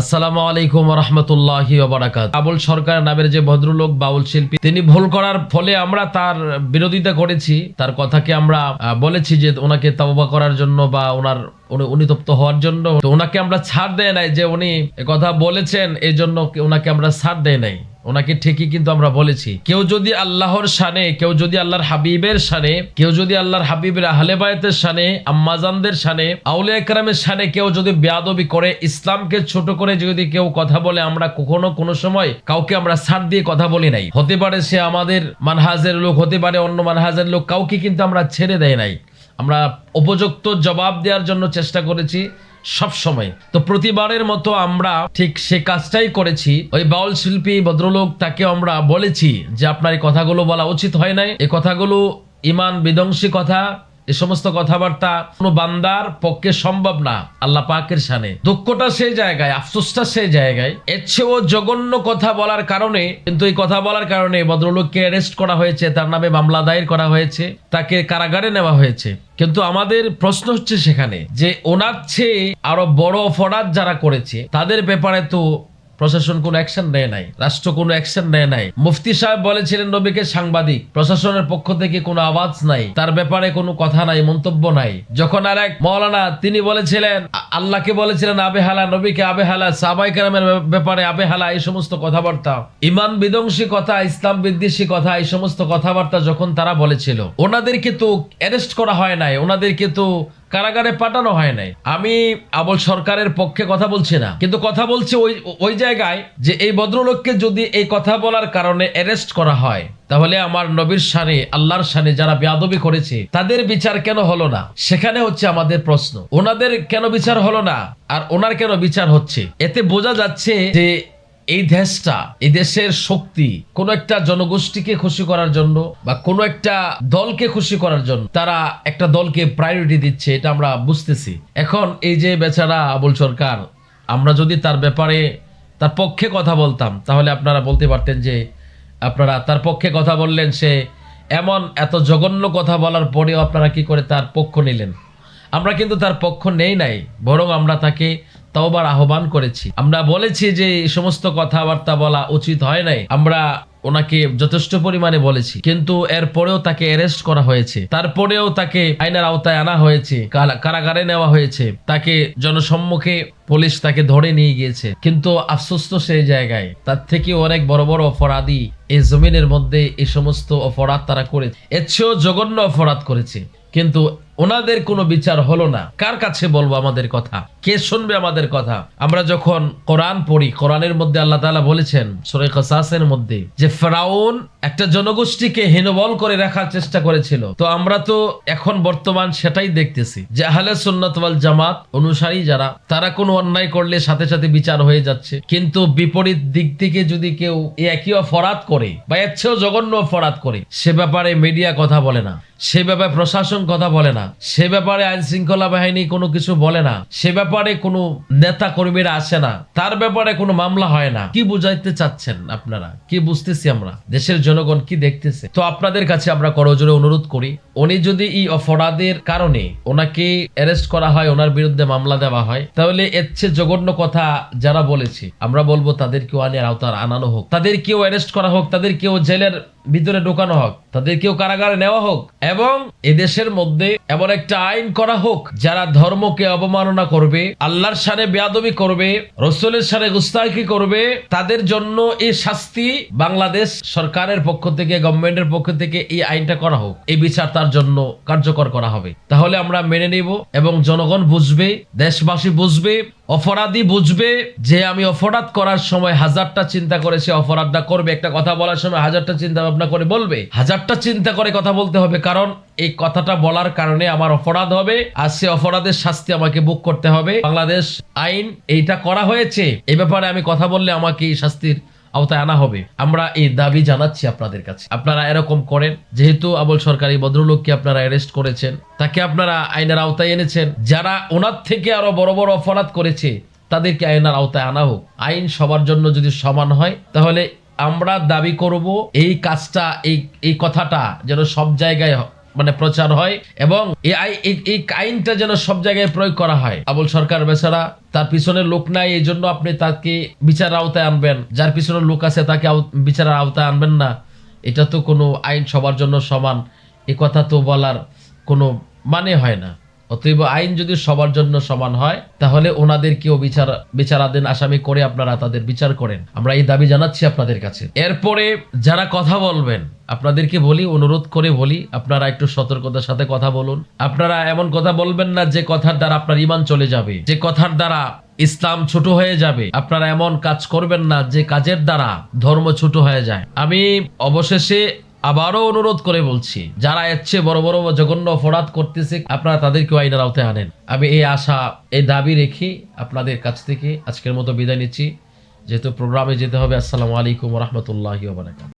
আসসালামু আলাইকুম রহমতুল্লাহি আবুল সরকার নামের যে ভদ্রলোক বাউল শিল্পী, তিনি ভুল করার ফলে আমরা তার বিরোধিতা করেছি। তার কথাকে আমরা বলেছি যে ওনাকে তবা করার জন্য বা ওনার অনুতপ্ত হওয়ার জন্য। তো ওনাকে আমরা ছাড় দেয় নাই যে উনি কথা বলেছেন এই জন্য ওনাকে আমরা ছাড় দেয় নাই। ওনাকে ঠিকই কিন্তু আমরা বলেছি। কেউ যদি আল্লাহর শানে, কেউ যদি আল্লাহর হাবিবের শানে, কেউ যদি আল্লাহর হাবিবের আহলে বায়াতের শানে, আম্মাজানদের শানে আউলে একরামের শানে কেউ যদি বেয়াদবি করে, ইসলামকে ছোট করে যদি কেউ কথা বলে, আমরা কখনো কোনো সময় কাউকে আমরা ছাড় দিয়ে কথা বলি নাই। হতে পারে সে আমাদের মানহাজের লোক, হতে পারে অন্য মানহাজের লোক, কাউকে কিন্তু আমরা ছেড়ে দেয় নাই। আমরা উপযুক্ত জবাব দেওয়ার জন্য চেষ্টা করেছি। সব সময়। তো প্রতিবারের মতো আমরা ঠিক সে কাজটাই করেছি। ওই বাউল শিল্পী, ভদ্রলোক, তাকে আমরা বলেছি যে, আপনার এই কথাগুলো বলা উচিত হয় নাই। এই কথাগুলো ইমান বিধ্বংসী কথা। এ সমস্ত কথাবার্তা কোনো বান্দার পক্ষে সম্ভব না, আল্লাহ পাকের সানে দুঃখটা সেই জায়গায়, আফসোসটা সেই জায়গায়। এর চেয়েও জঘন্য কথা বলার কারণে, কিন্তু এই কথা বলার কারণে ভদ্রলোককে অ্যারেস্ট করা হয়েছে, তার নামে মামলা দায়ের করা হয়েছে, তাকে কারাগারে নেওয়া হয়েছে। কিন্তু আমাদের প্রশ্ন হচ্ছে সেখানে যে, ওনার চেয়ে আরও বড় অপরাধ যারা করেছে, তাদের ব্যাপারে তো প্রশাসন কোনো অ্যাকশন নেয় নাই, রাষ্ট্র কোনো অ্যাকশন নেয় নাই। মুফতি সাহেব বলেছিলেন, নবীকে সাংবাদিক, প্রশাসনের পক্ষ থেকে কোনো আওয়াজ নাই, তার ব্যাপারে কোনো কথা নাই, মন্তব্য নাই। যখন আর এক মৌলানা তিনি বলেছিলেন আল্লাহকে বলেছিলেন আবেহালা নবীকে আবেহালা সাবাই কেরামের ব্যাপারে আবেহালা এই সমস্ত কথাবার্তা। ইমান বিধ্বংসী কথা, ইসলাম বিদ্বেষী কথা, এই সমস্ত কথাবার্তা যখন তারা বলেছিল, ওনাদেরকে তো অ্যারেস্ট করা হয় নাই, ওনাদেরকে তো কারাগারে পাঠানো হয় নাই। আমি আবল সরকারের পক্ষে কথা বলছি না, কিন্তু কথা বলছি ওই ওই জায়গায় যে এই ভদ্রলোককে যদি এই কথা বলার কারণে অ্যারেস্ট করা হয় তাহলে আমার নবীর সানে আল্লাহর শানে যারা বেয়াদবি করেছে, তাদের বিচার কেন হলো না? সেখানে হচ্ছে আমাদের প্রশ্ন। ওনাদের কেন বিচার হলো না? আর ওনার কেন বিচার হচ্ছে? এতে বোঝা যাচ্ছে যে এই দেশটা, এই দেশের শক্তি কোনো একটা জনগোষ্ঠীকে খুশি করার জন্য বা কোনো একটা দলকে খুশি করার জন্য তারা একটা দলকে প্রায়োরিটি দিচ্ছে, এটা আমরা বুঝতেছি। এখন এই যে বেচারা আবুল সরকার, আমরা যদি তার ব্যাপারে, তার পক্ষে কথা বলতাম, তাহলে আপনারা বলতে পারতেন যে আপনারা তার পক্ষে কথা বললেন, সে এমন এত জঘন্য কথা বলার পরেও আপনারা কি করে তার পক্ষ নিলেন? আমরা কিন্তু তার পক্ষ নেই নাই, বরং আমরা তাকে তওবার আহ্বান করেছি। আমরা বলেছি যে এই সমস্ত কথাবার্তা বলা উচিত হয় নাই। আমরা ওনাকে যথেষ্ট পরিমাণে বলেছি। কিন্তু এরপরেও তাকে অ্যারেস্ট করা হয়েছে। তারপরেও তাকে আইনের আওতায় আনা হয়েছে কারাগারে নেওয়া হয়েছে। তাকে জনসম্মুখে পুলিশ তাকে ধরে নিয়ে গিয়েছে। কিন্তু আফসোস তো সেই জায়গায়। তার থেকে অনেক বড় বড় অপরাধী এই জমিনের মধ্যে এই সমস্ত অপরাধ তারা করেছে। এর চেয়েও জঘন্য অপরাধ করেছে। কিন্তু ওনাদের কোনো বিচার হলো না। কার কাছে বলব আমাদের কথা? কে শুনবে আমাদের কথা? আমরা যখন কোরআন পড়ি, কোরআনের মধ্যে আল্লাহ তালা বলেছেন, সূরা মধ্যে, যে ফেরাউন একটা জনগোষ্ঠীকে হীনবল করে রাখার চেষ্টা করেছিল। তো আমরা তো এখন বর্তমান সেটাই দেখতেছি যে আহলে জামাত অনুসারী যারা, তারা কোনো অন্যায় করলে সাথে সাথে বিচার হয়ে যাচ্ছে। কিন্তু বিপরীত দিক থেকে যদি কেউ একই অপরাধ করে, বা এর চেয়েও জঘন্য অপরাধ করে, সে ব্যাপারে মিডিয়া কথা বলে না। সে ব্যাপারে প্রশাসন কথা বলে না। সে ব্যাপারে আইন শৃঙ্খলা বাহিনী কোনো কিছু বলে না। সে ব্যাপারে কোনো নেতা কর্মীরা আসে না। তার ব্যাপারে কোনো মামলা হয় না। কি বুঝাইতে চাচ্ছেন আপনারা? কি বুঝতেছি আমরা? দেশের জনগণ কি দেখতেছে? তো আপনাদের কাছে আমরা করজোরে অনুরোধ করি, উনি যদি এই অপরাধের কারণে ওনাকে অ্যারেস্ট করা হয়, ওনার বিরুদ্ধে মামলা দেওয়া হয়, তাহলে এর চেয়ে জঘন্য কথা যারা বলেছে, আমরা বলব তাদেরকেও আনের আওতার আনানো হোক। তাদেরকেও অ্যারেস্ট করা হোক, তাদেরকেও জেলের ভিতরে ঢোকানো হোক, তাদেরকেও কারাগারে নেওয়া হোক এবং এদেশের মধ্যে এমন একটা আইন করা হোক যারা ধর্মকে অবমাননা করবে, আল্লাহর সানে বেয়াদবি করবে, রসুলের সানে গুস্তাকি করবে, তাদের জন্য এই শাস্তি বাংলাদেশ সরকারের পক্ষ থেকে গভর্নমেন্টের পক্ষ থেকে এই আইনটা করা হোক, এই বিচার তার জন্য কার্যকর করা হবে। তাহলে আমরা মেনে নিব এবং জনগণ বুঝবে, দেশবাসী বুঝবে অপরাধী বুঝবে যে আমি অপরাধ করার সময় হাজারটা চিন্তা করে সে অপরাধটা করবে। একটা কথা বলার সময় হাজারটা চিন্তা ভাবনা করে বলবে। হাজারটা চিন্তা করে কথা বলতে হবে, কারণ এই কথাটা বলার কারণে আমার অপরাধ হবে আর সে অপরাধের শাস্তি আমাকে বুক করতে হবে। বাংলাদেশ আইন এইটা করা হয়েছে। এ ব্যাপারে আমি কথা বললে আমাকে এই শাস্তির আওতায় আনা হবে। আমরা এই দাবি জানাচ্ছি আপনাদের কাছে। আপনারা এরকম করেন, যেহেতু আবুল সরকার ভদ্রলোককে আপনারা অ্যারেস্ট করেছেন, তাকে আপনারা আইনের আওতায় এনেছেন। যারা ওনার থেকে আরও বড় বড় অপরাধ করেছে, তাদেরকে আইনের আওতায় আনা হোক। আইন সবার জন্য যদি সমান হয়, তাহলে আমরা দাবি করব এই কাজটা, এই এই কথাটা যেন সব জায়গায় মানে প্রচার হয় এবং এই আইনটা যেন সব জায়গায় প্রয়োগ করা হয়। আবুল সরকার বেচারা তার পিছনে লোক নাই, এই জন্য আপনি তাকে বিচার আওতায় আনবেন। যার পিছনে লোক আছে তাকে বিচারের আওতায় আনবেন না। এটা তো কোনো আইন সবার জন্য সমান। এ কথা তো বলার কোনো মানে হয় না। অতএব আইন যদি সবার জন্য সমান হয়, তাহলে ওনাদেরকেও বিচার, বিচারাধীন আসামি করে আপনারা তাদের বিচার করেন। আমরা এই দাবি জানাচ্ছি আপনাদের কাছে। এরপরে যারা কথা বলবেন, আপনাদেরকে বলি, অনুরোধ করে বলি, আপনারা একটু সতর্কতার সাথে কথা বলুন। আপনারা এমন কথা বলবেন না যে কথার দ্বারা আপনার ইমান চলে যাবে, যে কথার দ্বারা ইসলাম ছোট হয়ে যাবে। আপনারা এমন কাজ করবেন না যে কাজের দ্বারা ধর্ম ছোট হয়ে যায়। আমি অবশেষে আবারও অনুরোধ করে বলছি, যারা এসছে বড় বড় জঘন্য অপরাধ করতেছে, আপনারা তাদেরকে আইনের আওতায় আনেন। আমি এই আশা, এই দাবি রেখি আপনাদের কাছ থেকে আজকের মতো বিদায় নিচ্ছি। যেহেতু প্রোগ্রামে যেতে হবে, আসসালামু আলাইকুম রহমতুল্লাহ